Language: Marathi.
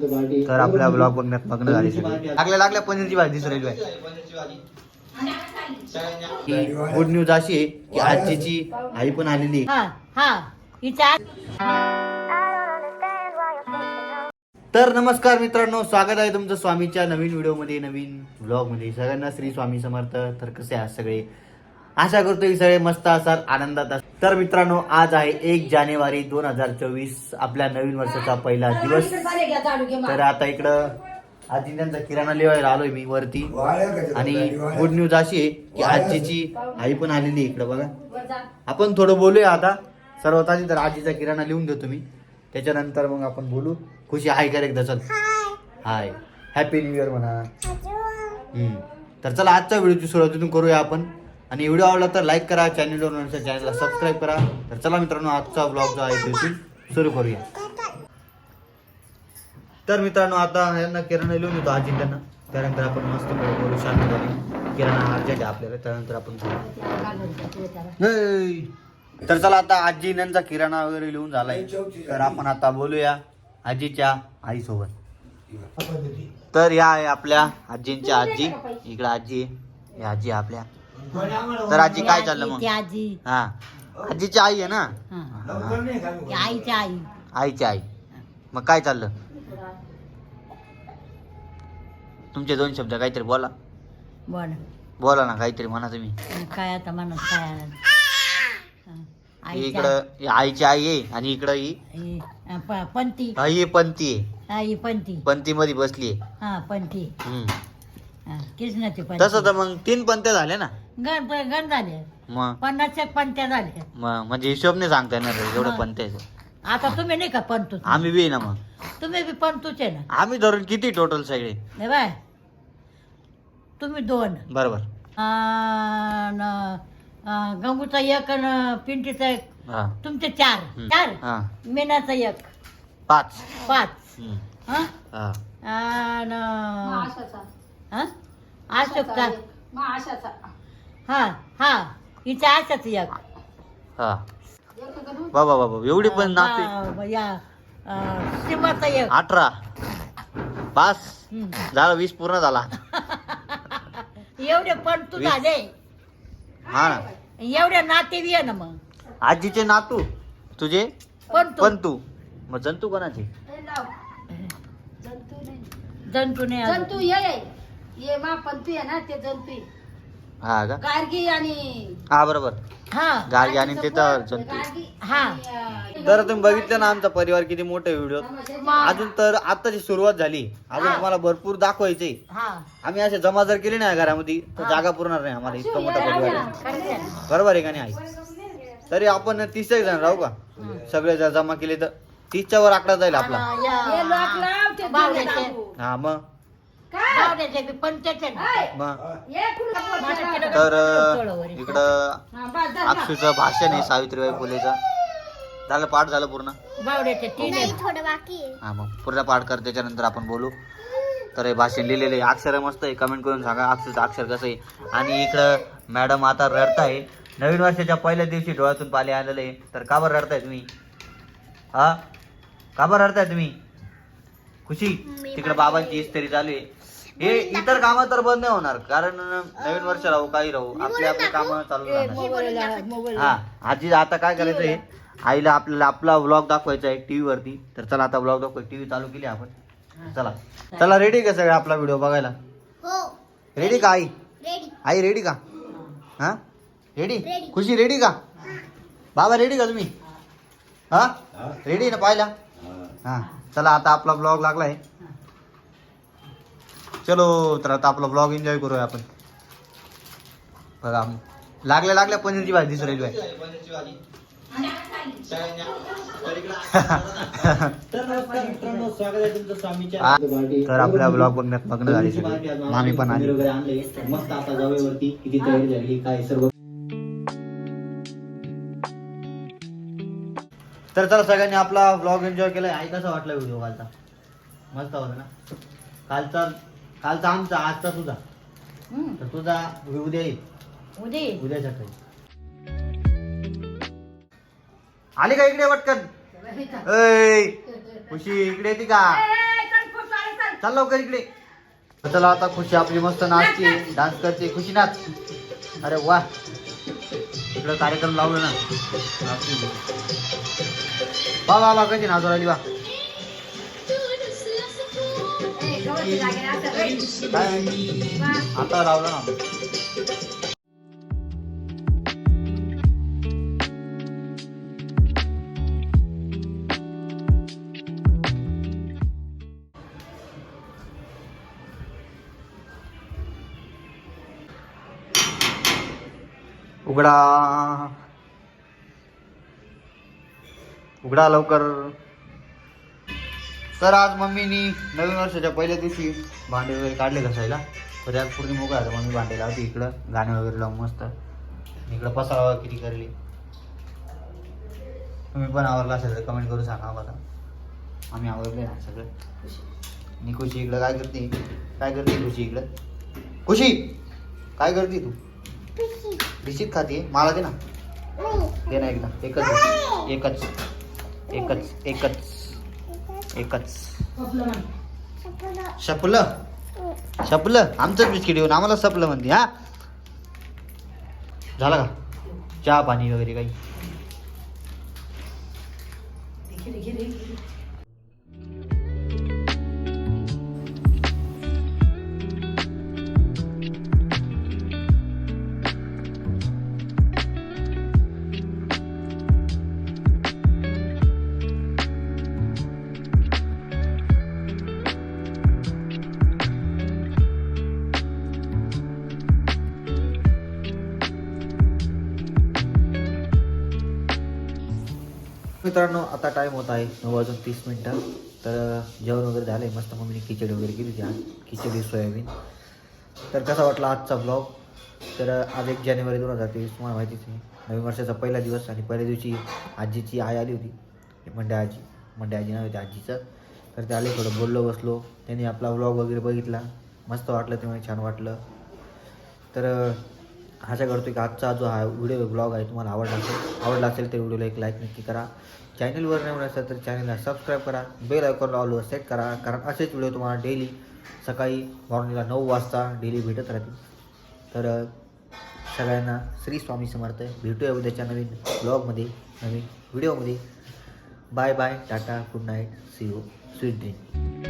तर आपल्या ब्लॉग बघण्यात मग्न झाली सगळी. लागल्या लागल्या पनीरची भाजी दिसू राहिली गुड न्यूज अशी आहे की आजीची आई पण आलेली तर नमस्कार मित्रांनो स्वागत आहे तुमचं स्वामीच्या नवीन व्हिडिओमध्ये नवीन व्लॉगमध्ये सगळ्यांना श्री स्वामी समर्थ. तर कसे आहात सगळे? आशा करतो की सगळे मस्त असाल आनंदात असाल. तर मित्रांनो आज आहे एक जानेवारी दोन हजार चोवीस आपल्या नवीन वर्षाचा पहिला दिवस. तर आता इकडं आजी त्यांचा किराणा लिवायला आलोय मी वरती. आणि गुड न्यूज अशी आहे की आजीची आई पण आलेली इकडं बघा. आपण थोडं बोलूया आता. सर्वात आधी तर आजीचा किराणा लिहून देतो मी. त्याच्यानंतर मग आपण बोलू. खुशी हाय कर एकदा चल. हाय हॅपी न्यू इयर म्हणा. तर चला आजच्या व्हिडिओची सुरुवातीतून करूया आपण. आणि व्हिडिओ आवडला तर लाईक करा चॅनलवर नसेल चॅनलला सबस्क्राईब करा. तर चला मित्रांनो आजचा ब्लॉग जो आहे तो सुरू करूया. तर मित्रांनो आता यांना किराणा लिहून येतो आजी त्यांना त्यानंतर आपण मस्त करू शांतपणे किराणा अर्जंट आपल्याला त्यानंतर आपण तर चला आता आजी यांचा किराणा वगैरे लिहून झालाय. तर आपण आता बोलूया आजीच्या आईसोबत. तर या आहे आपल्या आजींच्या आजी. इकडे आजी आहे. आजी आपल्या. तर आजी काय चाललं मग? ती आजी. हा. आजीची आई आहे ना? हा. ती आईची आई. आईची आई. मग काय चाललं? तुमचे दोन शब्द काहीतरी बोला. बोल. बोला ना काहीतरी म्हणा तुम्ही. काय आता म्हणत काय हा. ही. आईची इकडं ही आईची आई आहे आणि इकडं ही. आई. ही, प- पंती. हा, पंती आहे. ही पंती पंती. मध्ये बसली हा पंती. कृष्णाची पंती तसं तर मग तीन पंत्या झाल्या ना? गण गण झाले. मग पन्नास एक पंत्या मग म्हणजे हिशोब नाही सांगता येणार रे, एवढं हा. आता तुम्ही नाही का पंतू? आम्ही बी ना मग. तुम्ही बी पंतूच आहे ना? आम्ही धरून किती टोटल सगळे? नाही बाय. तुम्ही दोन. बरोबर. आ, न- आ, गंगूचा एक आणि पिंटीचा एक. हा. तुमचे चार. हम्म. चार. हा. मीनाचा एक. पाच. पाच. हम्म. हा? हा. हा? अशोकचा. हा हा हिच्या आशाच एक. हा. बाबा बाबा एवढी पण नाते. या आ, सीमाचा एक. अठरा. पाच. हम्म. झाला वीस पूर्ण झाला. एवढे पण तू वीस. झाले. हा. ना एवढे नाते बी आहे ना मग. आजीचे नातू. तुझे? पण तू. पण तू. मग जंतू कोणाचे? जंतू नाही. जंतू ये ये. मा पंतू आहे ना ते जंतू हा का? गार्गी आणि हा बरोबर. हा. गाडगी आणि ते तर जंतू गार्गी हा. तर तुम्ही बघितलं ना आमचा परिवार किती मोठा व्हिडिओ अजून तर आताची सुरुवात झाली. अजून तुम्हाला भरपूर दाखवायचे हा. आम्ही असे जमा जर केले ना घरामध्ये. तर जागा पुरणार नाही आम्हाला इतका मोठा परिवार आहे. बरोबर आहे का नाही आई? तरी आपण तीस एक जण राहू का? सगळे जर जमा केले तर. तीसच्या वर आकडा जाईल आपला. हे या. हा बी माझ्या तर. इकडं हा, बस, धर, अक्षूचं भाषण आहे सावित्रीबाई फुलेचं. झालं पाठ झालं पूर्ण? तीन. हा मग पूर्ण पाठ कर त्याच्यानंतर आपण बोलू. तर हे भाषण लिहिलेलं आहे. अक्षर मस्त आहे. कमेंट करून सांगा अक्षरचं अक्षर कसं आहे. आणि इकडं मॅडम आता रडत आहे नवीन वर्षाच्या पहिल्या दिवशी डोळ्यातून पाले आलेले आहे. तर का बरं रडताय तुम्ही? हा? का बरं रडताय तुम्ही? खुशी? तिकडे बाबांची इस्त्री चालू आहे. हे इतर कामं तर बंद नाही होणार. कारण नवीन वर्ष राहू काही राहू. आपले आपले कामं चालू राहणार. मोबाईलला- मोबाईल हा आजी आता काय करायचंय आईला आपल्याला आपला व्लॉग दाखवायचा आहे टीव्ही वरती तर चला आता व्लॉग दाखव. टीव्ही चालू केली आपण. चला. चला रेडी का सगळे आपला व्हिडिओ बघायला? रेडी का आई? आई रेडी का? हा? रेडी खुशी रेडी का? बाबा रेडी का तुम्ही? हा? रेडी ना पाहिला? हा. चला आता आपला ब्लॉग लागलाय चलो तर आता आपला ब्लॉग एन्जॉय करूया आपण. बघा लागल्या लागल्या पनीरची भाजी दिसू राहिली बाई. तर आपल्या ब्लॉग बघण्यात मग्न झाली सगळी. मामी पण आली. मस्त आता जावेवरती किती तयारी झाली काय सर्व तर चला सगळ्यांनी आपला ब्लॉग एन्जॉय केला आई कसा वाटला व्हिडिओ कालचा? मस्त होता ना? कालचा कालचा आमचा आजचा तुझा. हम्म. तर तुझा उद्या येईल. उद्या ये. उद्या सकाळी आली का इकडे पटकन ऐ, खुशी इकडे येते का? चाल लवकर इकडे. चला आता खुशी आपली मस्त नाचते डान्स करते खुशी नाच. अरे वा. इकडं कार्यक्रम लावलं ना. वा वा कशी नाचू राहिली वा आता लावलं ना. उघडा. उघडा लवकर. तर आज मम्मीनी नवीन वर्षाच्या पहिल्या दिवशी भांडे वगैरे काढले घासायला. तर आज पूर्ण मोकळा आता मम्मी भांडे लावते इकडं. गाणे वगैरे लावून मस्त. इकडं पसारा किती करली. तुम्ही पण आवरला असेल तर कमेंट करून सांगा बघा. आम्ही आवरले ना सगळं. आणि खुशी इकडं काय करते? काय करते खुशी इकडं? खुशी काय करते तू? बिस्किट खाते? मला दे ना. दे ना एकदा. एकच. एकच. एकच. एकच. एकच. शपलं शपलं आमचंच बिस्किट येऊन आम्हाला सपलं म्हणते हा? झालं का? चहा पाणी वगैरे काही? मित्रांनो आता टाईम होत आहे नऊ वाजून तीस मिनटं. तर जेवण वगैरे झालं आहे मस्त मम्मीने खिचडी वगैरे केली होती आज. खिचडी सोयाबीन. तर कसा वाटला आजचा ब्लॉग तर आज एक जानेवारी दोन हजार तेवीस तुम्हाला माहितीच आहे. नवीन वर्षाचा पहिला दिवस आणि पहिल्या दिवशी आजीची आई आली होती. मंड्या आजी. मंड्या आजी नाव होती आजीचं. तर ते आले थोडं बोललो बसलो. त्यांनी आपला व्लॉग वगैरे बघितला. मस्त वाटलं तेव्हा छान वाटलं. तर आशा करतो की आजचा जो हा व्हिडिओ ब्लॉग आहे तुम्हाला आवडला असेल आवडला असेल तर व्हिडिओला एक लाईक नक्की करा. चॅनलवर नवीन असेल तर चॅनलला सबस्क्राईब करा. बेल आयकॉन ऑलवर सेट करा. कारण असेच व्हिडिओ तुम्हाला डेली सकाळी मॉर्निंगला नऊ वाजता डेली भेटत राहतील. तर सगळ्यांना श्री स्वामी समर्थ. भेटूया उद्याच्या नवीन ब्लॉगमध्ये नवीन व्हिडिओमध्ये bye bye tata good night see you sweet dream